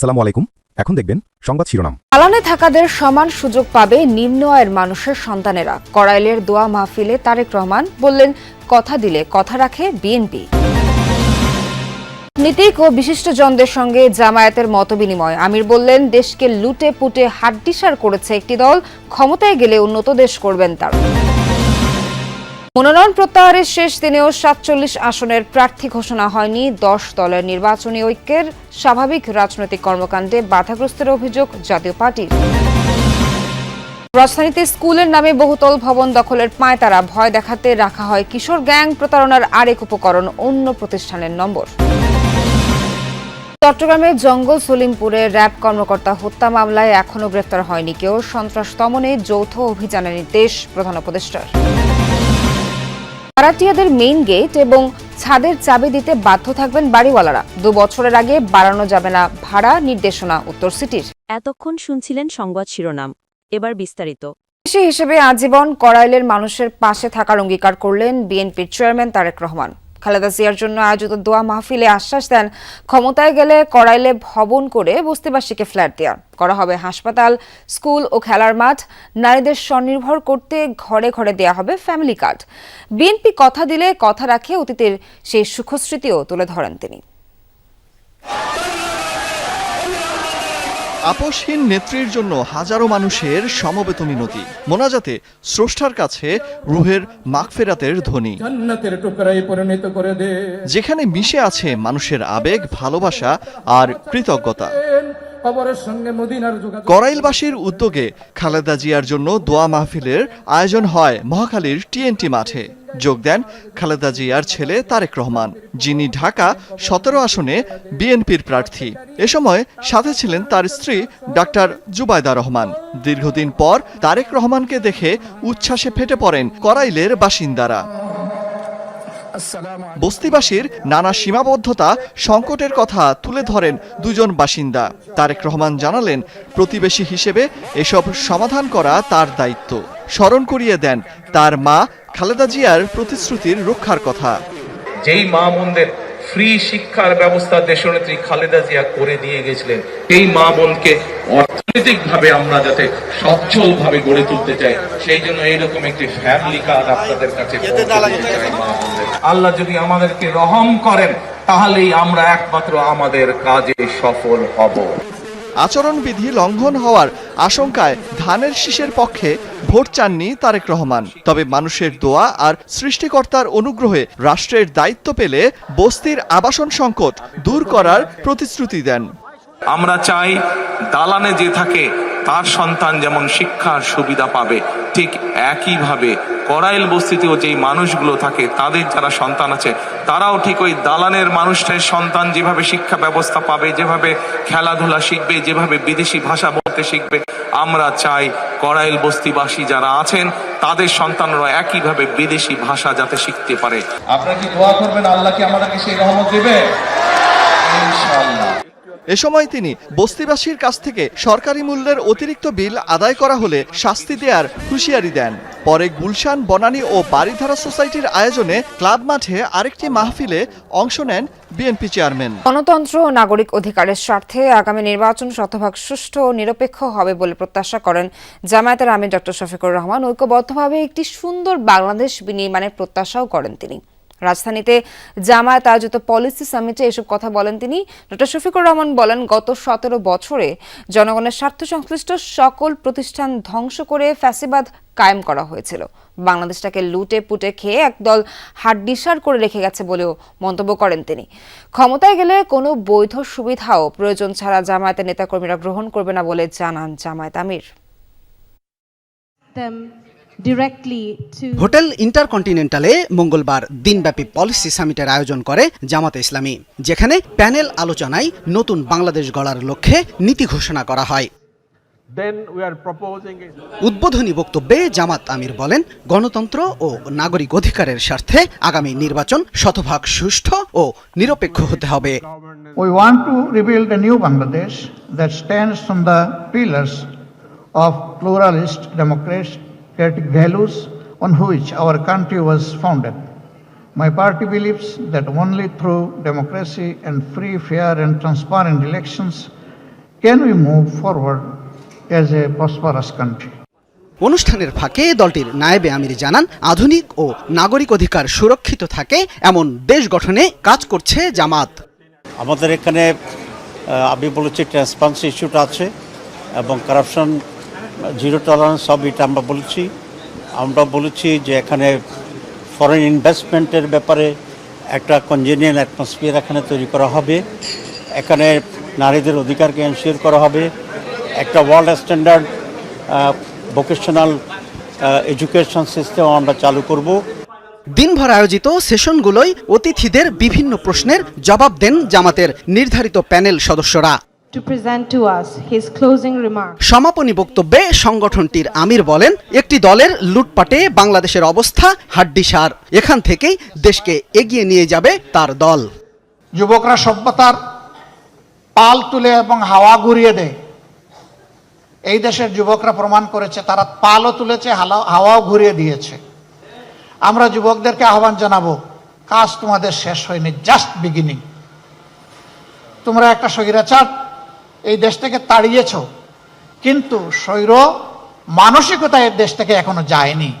আসসালামু আলাইকুম। এখন দেখবেন সংবাদ শিরোনাম। পালানে থাকাদের সমান সুযোগ পাবে নিম্ন আয়ের মানুষের সন্তানেরা। করাইলের দোয়া মাহফিলে তারেক রহমান বললেন, কথা দিলে কথা রাখে বিএনপি। নীতিক ও বিশিষ্টজনদের সঙ্গে জামায়াতের মত মতবিনিময়। আমির বললেন, দেশকে লুটে পুটে হাড্ডিসার করেছে একটি দল, ক্ষমতায় গেলে উন্নত দেশ করবেন তারা। মনোনয়ন প্রত্যাহারের শেষ দিনেও সাতচল্লিশ আসনের প্রার্থী ঘোষণা হয়নি। দশ দলের নির্বাচনী ঐক্যের স্বাভাবিক রাজনৈতিক কর্মকাণ্ডে বাধাগ্রস্তের অভিযোগ জাতীয় পার্টির। রাজধানীতে স্কুলের নামে বহুতল ভবন দখলের পায়তারা ভয় দেখাতে রাখা হয় কিশোর গ্যাং প্রতারণার আরেক উপকরণ অন্য প্রতিষ্ঠানের নম্বর। চট্টগ্রামের জঙ্গল সলিমপুরে র্যাব কর্মকর্তা হত্যা মামলায় এখনও গ্রেফতার হয়নি কেউ। সন্ত্রাস দমনে যৌথ অভিযানের নির্দেশ প্রধান উপদেষ্টার। ভাড়াটিয়াদের মেইন গেট এবং ছাদের চাবি দিতে বাধ্য থাকবেন বাড়িওয়ালারা। দু বছরের আগে বাড়ানো যাবে না ভাড়া নির্দেশনা উত্তর সিটির। এতক্ষণ শুনছিলেন সংবাদ শিরোনাম। এবার বিস্তারিত। হিসেবে আজীবন করাইলের মানুষের পাশে থাকার অঙ্গীকার করলেন বিএনপির চেয়ারম্যান তারেক রহমান। খালেদা জিয়ার জন্য আয়োজিত দোয়া মাহফিলে আশ্বাস দেন, ক্ষমতায় গেলে করাইলে ভবন করে বস্তিবাসীকে ফ্ল্যাট দেওয়ার করা হবে হাসপাতাল, স্কুল ও খেলার মাঠ। নারীদের স্বনির্ভর করতে ঘরে ঘরে দেয়া হবে ফ্যামিলি কার্ড। বিএনপি কথা দিলে কথা রাখে অতীতের সেই সুখস্মৃতিও তুলে ধরেন তিনি। আপোষহীন নেত্রীর জন্য হাজারো মানুষের সমবেত মিনতি মোনাজাতে স্রষ্টার কাছে রুহের মাগফেরাতের ধ্বনি। পরিণত করে দে। যেখানে মিশে আছে মানুষের আবেগ ভালোবাসা আর কৃতজ্ঞতা। করাইলবাসীর উদ্যোগে খালেদা জিয়ার জন্য দোয়া মাহফিলের আয়োজন হয় মহাখালীর টিএনটি মাঠে। যোগ দেন খালেদা জিয়ার ছেলে তারেক রহমান, যিনি ঢাকা সতেরো আসনে বিএনপির প্রার্থী। এ সময় সাথে ছিলেন তার স্ত্রী ডাক্তার জুবাইদা রহমান। দীর্ঘদিন পর তারেক রহমানকে দেখে উচ্ছ্বাসে ফেটে পড়েন করাইলের বাসিন্দারা। বস্তিবাসীর নানা সীমাবদ্ধতা সংকটের কথা তুলে ধরেন দুজন বাসিন্দা। তারেক রহমান জানালেন, প্রতিবেশী হিসেবে এসব সমাধান করা তার দায়িত্ব। স্মরণ করিয়ে দেন, তার মা খালেদা জিয়ার প্রতিশ্রুতির রক্ষার কথা। যেই মা বোনদের ফ্রি শিক্ষার ব্যবস্থা দেশনেত্রী খালেদা জিয়া করে দিয়ে গেছিলেন। এই মা বোনকে অর্থনৈতিক ভাবে আমরা যাতে সচ্ছল ভাবে গড়ে তুলতে চাই সেই জন্য এইরকম একটি ফ্যামিলি কার্ড আপনাদের কাছে। আল্লাহ যদি আমাদেরকে রহম করেন তাহলেই আমরা একমাত্র আমাদের কাজে সফল হব। আচরণবিধি লঙ্ঘন হওয়ার আশঙ্কায় ধানের শীষের পক্ষে ভোট চাননি তারেক রহমান। তবে মানুষের দোয়া আর সৃষ্টিকর্তার অনুগ্রহে রাষ্ট্রের দায়িত্ব পেলে বস্তির আবাসন সংকট দূর করার প্রতিশ্রুতি দেন। আমরা চাই দালানে যে থাকে তার সন্তান যেমন শিক্ষার সুবিধা পাবে, ঠিক একইভাবে করাইল বস্তিতেও যেই মানুষগুলো থাকে, তাদের যারা সন্তান আছে, তারাও ঠিক ওই দালানের মানুষটার সন্তান যেভাবে শিক্ষা ব্যবস্থা পাবে, যেভাবে খেলাধুলা শিখবে, যেভাবে বিদেশি ভাষা বলতে শিখবে, আমরা চাই করাইল বস্তিবাসী যারা আছেন, তাদের সন্তানরা একইভাবে বিদেশি ভাষা যাতে শিখতে পারে। আপনারা কি দোয়া করবেন? আল্লাহ কি আমাদেরকে সেই রহমত দেবে? এ সময় তিনি বস্তিবাসীর কাছ থেকে সরকারি মূল্যের অতিরিক্ত বিল আদায় করা হলে শাস্তি দেওয়ার হুঁশিয়ারি দেন। পরে গুলশান, বনানী ও বাড়িধারা সোসাইটির আয়োজনে ক্লাব মাঠে আরেকটি মাহফিলে অংশ নেন বিএনপি চেয়ারম্যান। গণতন্ত্র ও নাগরিক অধিকারের স্বার্থে আগামী নির্বাচন শতভাগ সুষ্ঠু ও নিরপেক্ষ হবে বলে প্রত্যাশা করেন জামায়াতের আমির ডক্টর শফিকুর রহমান। ঐক্যবদ্ধভাবে একটি সুন্দর বাংলাদেশ বিনির্মাণের প্রত্যাশাও করেন তিনি। রাজধানীতে জামায়াত আয়োজিত পলিসি সামিটে এসব কথা বলেন তিনি। ডক্টর শফিকুর রহমান বলেন, গত সতেরো বছরে জনগণের স্বার্থ সংশ্লিষ্ট সকল প্রতিষ্ঠান ধ্বংস করে ফ্যাসিবাদ কায়েম করা হয়েছিল। বাংলাদেশটাকে লুটে পুটে খেয়ে একদল হাড্ডিসার করে রেখে গেছে বলেও মন্তব্য করেন তিনি। ক্ষমতায় গেলে কোনো বৈধ সুবিধাও প্রয়োজন ছাড়া জামায়াতের নেতাকর্মীরা গ্রহণ করবে না বলে জানান জামায়াত আমির। হোটেল ইন্টারকন্টিনেন্টালে মঙ্গলবার দিনব্যাপী পলিসি সামিটের আয়োজন করে জামাতে ইসলামী যেখানে প্যানেল আলোচনায় নতুন বাংলাদেশ গড়ার লক্ষ্যে নীতি ঘোষণা করা হয়। উদ্বোধনী বক্তব্যে জামাত আমির বলেন গণতন্ত্র ও নাগরিক অধিকারের স্বার্থে আগামী নির্বাচন শতভাগ সুষ্ঠু ও নিরপেক্ষ হতে হবে। We want to rebuild a new Bangladesh that stands on the pillars of pluralist democratic values on which our country was founded. My party believes that only through democracy and free, fair, and transparent elections can we move forward as a prosperous country? অনুষ্ঠানের ফাঁকে দলটির নায়েবে আমির জানান আধুনিক ও নাগরিক অধিকার সুরক্ষিত থাকে এমন দেশ গঠনে কাজ করছে জামাত আমাদের এখানে আমি বলেছি ট্রান্সপারেন্সি ইস্যুটা আছে এবং কারাপশন জিরো টলারেন্স সব এটা আমরা বলেছি। আমরা বলেছি যে এখানে ফরেন ইনভেস্টমেন্টের ব্যাপারে একটা কনজেনিয়াল অ্যাটমসফিয়ার এখানে তৈরি করা হবে। এখানে নারীদের অধিকারকে এনশিওর করা হবে। একটা world standard vocational education system আমরা চালু করব। দিনভর আয়োজিত সেশনগুলোয় অতিথিদের বিভিন্ন প্রশ্নের জবাব দেন জামাতের নির্ধারিত প্যানেল সদস্যরা। To present to us his closing remarks. সমাপনী বক্তব্যে সংগঠনটির আমির বলেন একটি দলের লুটপাটে বাংলাদেশের অবস্থা হাড্ডিসার। এখান থেকেই দেশকে এগিয়ে নিয়ে যাবে তার দল। যুবকরা সভ্যতার পাল তুলে এবং হাওয়া ঘুরিয়ে দেয়। এই দেশের যুবকরা প্রমাণ করেছে তারা পালও তুলেছে হাওয়াও ঘুরিয়ে দিয়েছে। আমরা যুবকদেরকে আহ্বান জানাব কাজ তোমাদের শেষ হয়নি জাস্ট বিগিনিং তোমরা একটা স্বৈরাচার এই দেশ থেকে তাড়িয়েছ। কিন্তু স্বৈর মানসিকতা এর দেশ থেকে এখনও যায়নি।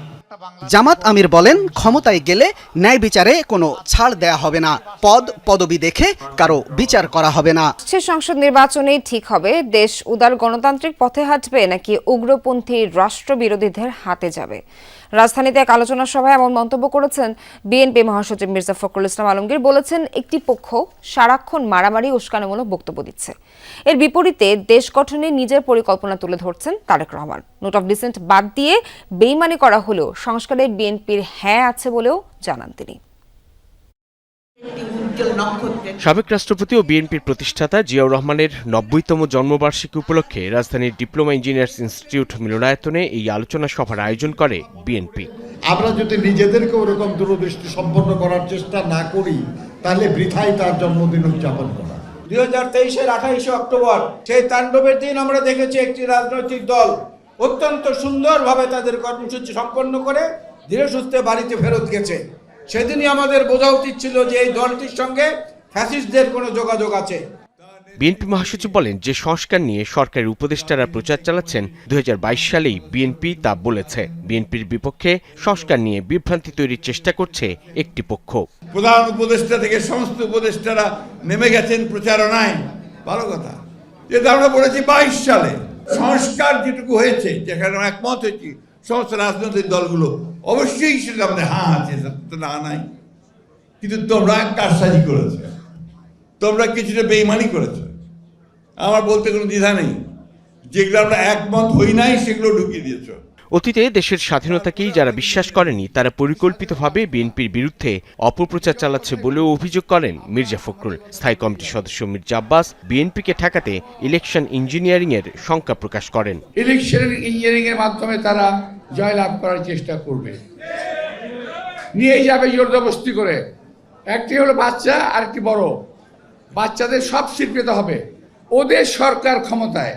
জামাত আমির বলেন ক্ষমতায় গেলে ন্যায় বিচারে কোনো ছাড় দেয়া হবে না। পদ পদবি দেখে কারও বিচার করা হবে না। সে সংসদ নির্বাচনেই ঠিক হবে। দেশ উদার গণতান্ত্রিক পথে হাঁটবে নাকি উগ্রপন্থী রাষ্ট্রবিরোধীদের হাতে যাবে? রাজধানীতে এক আলোচনা সভায় এমন মন্তব্য করেছেন বিএনপি মহাসচিব মির্জা ফখরুল ইসলাম আলমগীর। বলেছেন, একটি পক্ষ সারাক্ষণ মারামারি উস্কানিমূলক বক্তব্য দিচ্ছে। এর বিপরীতে দেশ গঠনে নিজের পরিকল্পনা তুলে ধরছেন Tarique Rahman. Note of dissent বাদ দিয়ে বেইমানি করা হলেও সংস্কারে বিএনপির হ্যাঁ আছে বলেও জানান তিনি। সাবেক রাষ্ট্রপতি ও বিএনপির প্রতিষ্ঠাতা জিয়াউর রহমানের নব্বইতম জন্মবার্ষিকী উপলক্ষে রাজধানীর ডিপ্লোমা ইঞ্জিনিয়ার্স ইনস্টিটিউট মিলনায়তনে এই আলোচনা সভার আয়োজন করে বিএনপি। আমরা যদি নিজেদেরকে ওরকম দূরদৃষ্টি সম্পন্ন করার চেষ্টা না করি তাহলে বৃথাই তার জন্মদিন উদযাপন করা। দুই হাজার তেইশের আঠাইশে অক্টোবর সেই তাণ্ডবের দিন আমরা দেখেছি একটি রাজনৈতিক দল অত্যন্ত সুন্দরভাবে তাদের কর্মসূচি সম্পন্ন করে ধীরে সুস্থে বাড়িতে ফেরত গেছে। সেদিনই আমাদের বোঝা উচিত ছিল যে এই দলটির সঙ্গে ফ্যাসিস্টদের কোনো যোগাযোগ আছে। বিএনপি মহাসচিব বলেন যে সংস্কার নিয়ে সরকারের উপদেষ্টারা প্রচার চালাচ্ছেন দুই হাজার বাইশ সালেই বিএনপি তা বলেছে। বিএনপির বিপক্ষে সংস্কার নিয়ে বিভ্রান্তি তৈরির চেষ্টা করছে একটি পক্ষ। প্রধান উপদেষ্টা থেকে সমস্ত উপদেষ্টারা নেমে গেছেন প্রচারণায় ভালো কথা। যেটা আমরা বলেছি বাইশ সালে সংস্কার যেটুকু হয়েছে যেখানে একমত হয়েছি সমস্ত রাজনৈতিক দলগুলো অবশ্যই সেটা আমাদের হ্যাঁ আছে না নাই। কিন্তু তোমরা কারসাজি করেছ। তোমরা কিছুটা বেইমানি করেছ। আমার বলতে কোনো দ্বিধা নেই। যেগুলো আমরা একমত হই নাই, সেগুলো ঢুকিয়ে দিয়েছ। অতীতে দেশের স্বাধীনতাকেই যারা বিশ্বাস করেনি, তারা পরিকল্পিতভাবে বিএনপির বিরুদ্ধে অপপ্রচার চালাচ্ছে বলেও অভিযোগ করেন মির্জা ফখরুল। স্থায়ী কমিটির সদস্য মির্জা আব্বাস বিএনপিকে ঠেকাতে ইলেকশন ইঞ্জিনিয়ারিং এর শঙ্কা প্রকাশ করেন। ইলেকশন ইঞ্জিনিয়ারিং এর মাধ্যমে তারা জয়লাভ করার চেষ্টা করবে। নিয়ে যাবে জোরদবস্তি করে। একটি হলো বাচ্চা আর একটি বড়। বাচ্চাদের সব সিট পেতে হবে। ওদের সরকার ক্ষমতায়।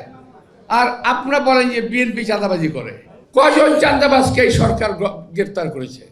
আর আপনারা বলেন যে বিএনপি চাঁদাবাজি করে। কজন চান্দাবাসকে এই সরকার গ্রেপ্তার করেছে?